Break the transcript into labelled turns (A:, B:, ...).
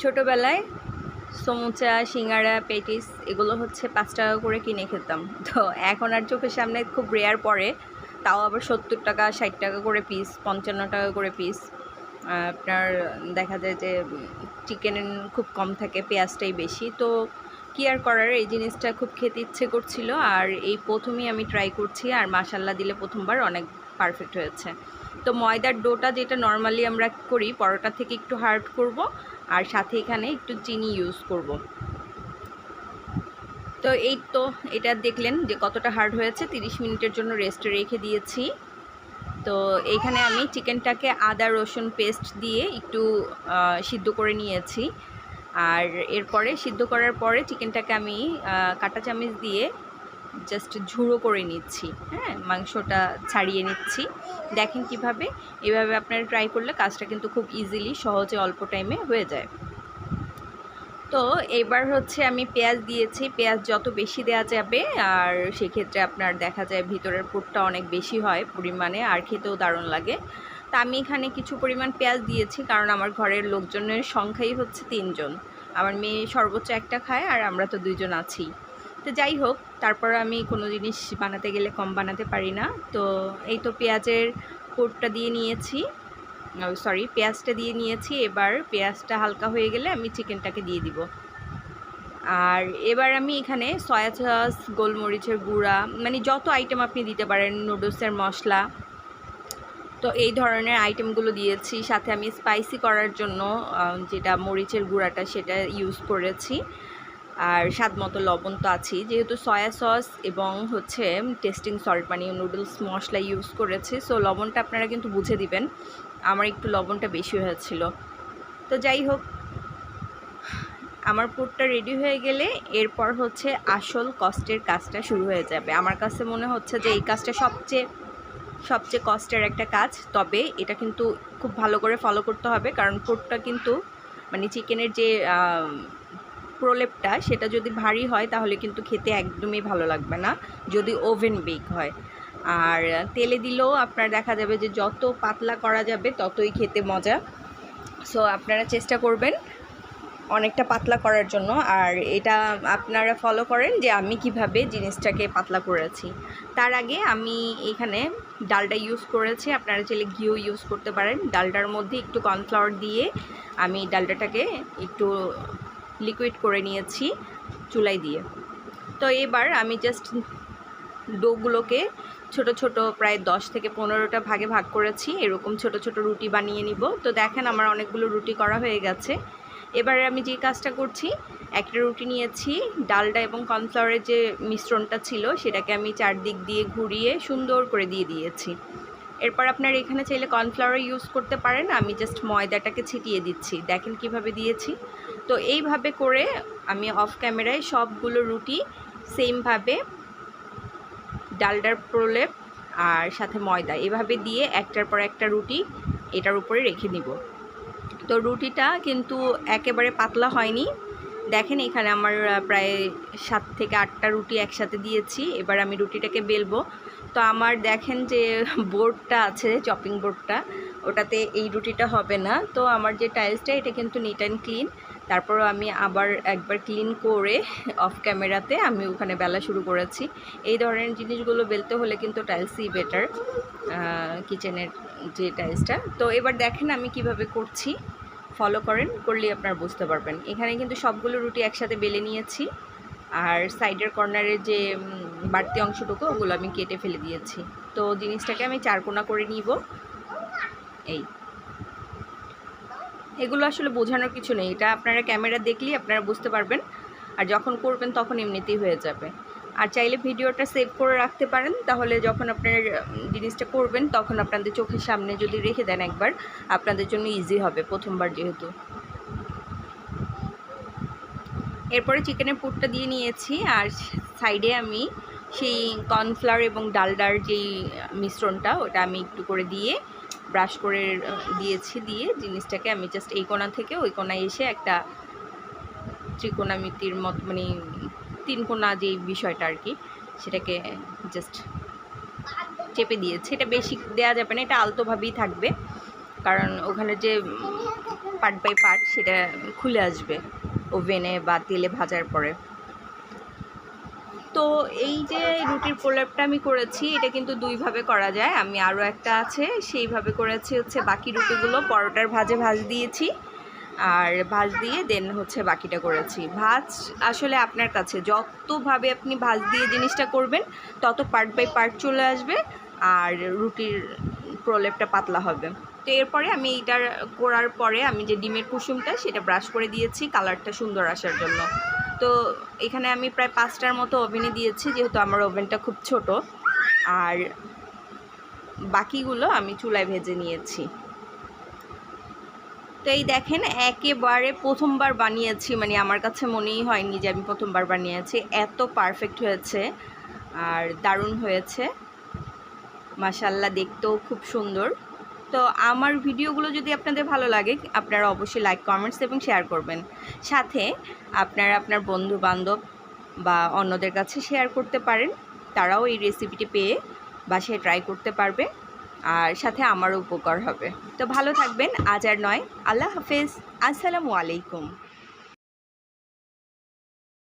A: ছোটোবেলায় সমুচা, সিঙ্গারা, পেটিস এগুলো হচ্ছে পাঁচ টাকা করে কিনে খেতাম। তো এখন আর চোখের সামনে খুব রেয়ার পড়ে। তাও আবার সত্তর টাকা, ষাট টাকা করে পিস পঞ্চান্ন টাকা করে পিস আপনার দেখা যায় যে চিকেন খুব কম থাকে, পেঁয়াজটাই বেশি। তো কি আর করার? এই জিনিসটা খুব খেতে ইচ্ছে করছিল। আর এই প্রথমেই আমি ট্রাই করছি। আর মাসাল্লা দিলে প্রথমবার অনেক পারফেক্ট হয়েছে। তো ময়দার ডোটা যেটা নর্মালি আমরা করি, পরোটা থেকে একটু হার্ড করব আর সাথে এখানে একটু চিনি ইউজ করব। তো এই তো এটা দেখলেন যে কতটা হার্ড হয়েছে 30 মিনিটের জন্য রেস্টে রেখে দিয়েছি। তো এইখানে আমি চিকেনটাকে আদা, রসুন পেস্ট দিয়ে একটু সিদ্ধ করে নিয়েছি। আর এরপরে সিদ্ধ করার পরে চিকেনটাকে আমি কাঁটা চামচ দিয়ে জাস্ট ঝুড়ো করে নিচ্ছি হ্যাঁ? মাংসটা ছাড়িয়ে নিচ্ছি। দেখেন কীভাবে, এভাবে আপনারা ট্রাই করলে কাজটা কিন্তু খুব ইজিলি সহজে, অল্প টাইমে হয়ে যায়। তো এবার হচ্ছে আমি পেঁয়াজ দিয়েছি, পেঁয়াজ যত বেশি দেওয়া যাবে, আর সেক্ষেত্রে আপনার দেখা যায় ভিতরের পুরটা অনেক বেশি হয় পরিমাণে, আর খেতেও দারুণ লাগে। তা আমি এখানে কিছু পরিমাণ পেঁয়াজ দিয়েছি, কারণ আমার ঘরের লোকজনের সংখ্যাই হচ্ছে তিনজন। আমার মেয়ে সর্বোচ্চ একটা খায়, আর আমরা তো দুইজন আছি। তো যাই হোক, তারপর আমি কোনো জিনিস বানাতে গেলে কম বানাতে পারি না। তো এই তো পেঁয়াজের কোটটা দিয়ে নিয়েছি। সরি, পেঁয়াজটা দিয়ে নিয়েছি। এবার পেঁয়াজটা হালকা হয়ে গেলে আমি চিকেনটাকে দিয়ে দিব। আর এবার আমি এখানে সয়া সস, গোলমরিচের গুঁড়া মানে যত আইটেম আপনি দিতে পারেন নুডলসের মশলা, তো এই ধরনের আইটেমগুলো দিয়েছি। সাথে আমি স্পাইসি করার জন্য যেটা মরিচের গুঁড়াটা সেটা ইউজ করেছি। আর স্বাদ মতো লবণ তো আছেই। যেহেতু সয়া সস এবং হচ্ছে টেস্টিং সল্ট মানে নুডলস মশলা ইউজ করেছি সো লবণটা আপনারা কিন্তু বুঝে দিবেন। আমার একটু লবণটা বেশি হয়েছিল। তো যাই হোক, আমার পুরটা রেডি হয়ে গেলে এরপর হচ্ছে আসল কষ্টের কাজটা শুরু হয়ে যাবে। আমার কাছে মনে হচ্ছে যে এই কাজটা সবচেয়ে সবচেয়ে কষ্টের একটা কাজ, তবে এটা কিন্তু খুব ভালো করে ফলো করতে হবে, কারণ পুরটা কিন্তু মানে চিকেনের যে প্রলেপটা সেটা যদি ভারী হয় তাহলে কিন্তু খেতে একদমই ভালো লাগবে না, যদি ওভেন বেক হয়। আর তেলে দিলেও আপনার দেখা যাবে যে যত পাতলা করা যাবে ততই খেতে মজা। সো আপনারা চেষ্টা করবেন অনেকটা পাতলা করার জন্য। আর এটা আপনারা ফলো করেন যে আমি কীভাবে জিনিসটাকে পাতলা করেছি। তার আগে আমি এখানে ডালটা ইউজ করেছি, আপনারা চাইলে ঘিও ইউজ করতে পারেন। ডালটার মধ্যে একটু কর্নফ্লাওয়ার দিয়ে আমি ডালটাটাকে একটু লিকুইড করে নিয়েছি চুলাই দিয়ে। তো এবার আমি জাস্ট ডোগুলোকে ছোট ছোট প্রায় দশ থেকে পনেরোটা ভাগে ভাগ করেছি। এরকম ছোট ছোট রুটি বানিয়ে নিব। তো দেখেন আমার অনেকগুলো রুটি করা হয়ে গেছে। এবারে আমি যে কাজটা করছি, একটা রুটি নিয়েছি, ডালডা এবং কর্নফ্লাওয়ারের যে মিশ্রণটা ছিল, সেটাকে আমি চারদিক দিয়ে ঘুরিয়ে সুন্দর করে দিয়ে দিয়েছি। এরপর আপনার এখানে চাইলে কর্নফ্লাওয়ার ইউজ করতে পারেন। আমি জাস্ট ময়দাটাকে ছিটিয়ে দিচ্ছি। দেখেন কীভাবে দিয়েছি। তো এইভাবে করে আমি অফ ক্যামেরায় সবগুলো রুটি সেমভাবে ডালডার প্রলেপ আর সাথে ময়দা এভাবে দিয়ে একটার পর একটা রুটি এটার উপরে রেখে নিব তো রুটিটা কিন্তু একেবারে পাতলা হয়নি। দেখেন এখানে আমার প্রায় সাত থেকে আটটা রুটি একসাথে দিয়েছি। এবার আমি রুটিটাকে বেলবো। তো আমার দেখেন যে বোর্ডটা আছে চপিং বোর্ডটা, ওটাতে এই রুটিটা হবে না। তো আমার যে টাইলসটা এটা কিন্তু নিট অ্যান্ড ক্লিন তারপরও আমি আবার একবার ক্লিন করে অফ ক্যামেরাতে আমি ওখানে বেলা শুরু করেছি। এই ধরনের জিনিসগুলো বেলতে হলে কিন্তু টাইলসই বেটার কিচেনের যে টাইলসটা তো এবার দেখেন আমি কীভাবে করছি। ফলো করেন, করলেই আপনারা বুঝতে পারবেন। এখানে কিন্তু সবগুলো রুটি একসাথে বেলে নিয়েছি। আর সাইডের কর্নারের যে বাড়তি অংশটুকু ওগুলো আমি কেটে ফেলে দিয়েছি। তো জিনিসটাকে আমি চারকোনা করে নিব। এই। এগুলো আসলে বোঝানোর কিছু নেই। এটা আপনারা ক্যামেরা দেখলেই আপনারা বুঝতে পারবেন। আর যখন করবেন তখন এমনিতেই হয়ে যাবে। আর চাইলে ভিডিওটা সেভ করে রাখতে পারেন। তাহলে যখন আপনার জিনিসটা করবেন তখন আপনাদের চোখের সামনে যদি রেখে দেন একবার, আপনাদের জন্য ইজি হবে প্রথমবার যেহেতু। এরপরে চিকেনের পুরটা দিয়ে নিয়েছি। আর সাইডে আমি সেই কর্নফ্লাওয়ার এবং ডালডার যেই মিশ্রণটা, ওটা আমি একটু করে দিয়ে ব্রাশ করে দিয়েছি, দিয়ে জিনিসটাকে আমি জাস্ট এই কোণা থেকে ওই কোণায় এসে একটা ত্রিকোণামিতির মত মানে তিন কোণা যেই বিষয়টা আর কি, সেটাকে জাস্ট চেপে দিয়েছি। এটা বেশি দেওয়া যাবে না, এটা আলতোভাবেই থাকবে, কারণ ওখানে যে পার্ট বাই পার্ট সেটা খুলে আসবে, ওভেনে বা তেলে ভাজার পরে। তো এই যে রুটির প্রলেপটা আমি করেছি, এটা কিন্তু দুইভাবে করা যায়। আমি আরও একটা আছে, সেইভাবে করেছি হচ্ছে বাকি রুটিগুলো। পরোটার ভাজে ভাজ দিয়েছি, আর ভাজ দিয়ে দেন হচ্ছে বাকিটা করেছি। ভাজ আসলে আপনার কাছে, যতভাবে আপনি ভাজ দিয়ে জিনিসটা করবেন, তত পার্ট বাই পার্ট চলে আসবে, আর রুটির প্রলেপটা পাতলা হবে। তো এরপরে আমি এইটার করার পরে আমি যে ডিমের কুসুমটা, সেটা ব্রাশ করে দিয়েছি কালারটা সুন্দর আসার জন্য। তো এখানে আমি প্রায় পাঁচটার মতো ওভেনে দিয়েছি, যেহেতু আমার ওভেনটা খুব ছোট। আর বাকিগুলো আমি চুলায় ভেজে নিয়েছি। তো এই দেখেন, একেবারে প্রথমবার বানিয়েছি মানে আমার কাছে মনেই হয়নি যে আমি প্রথমবার বানিয়েছি। এত পারফেক্ট হয়েছে আর দারুণ হয়েছে। মাসাল্লাহ দেখতেও খুব সুন্দর। তো আমার ভিডিওগুলো যদি আপনাদের ভালো লাগে, আপনারা অবশ্যই লাইক কমেন্টস এবং শেয়ার করবেন। সাথে আপনারা আপনার বন্ধু বান্ধব বা অন্যদের কাছে শেয়ার করতে পারেন। তারাও এই রেসিপিটি পেয়ে বাসায় ট্রাই করতে পারবে আর সাথে আমারও উপকার হবে। তো ভালো থাকবেন, আজ আর নয়। আল্লাহ হাফেজ। আসসালামু আলাইকুম।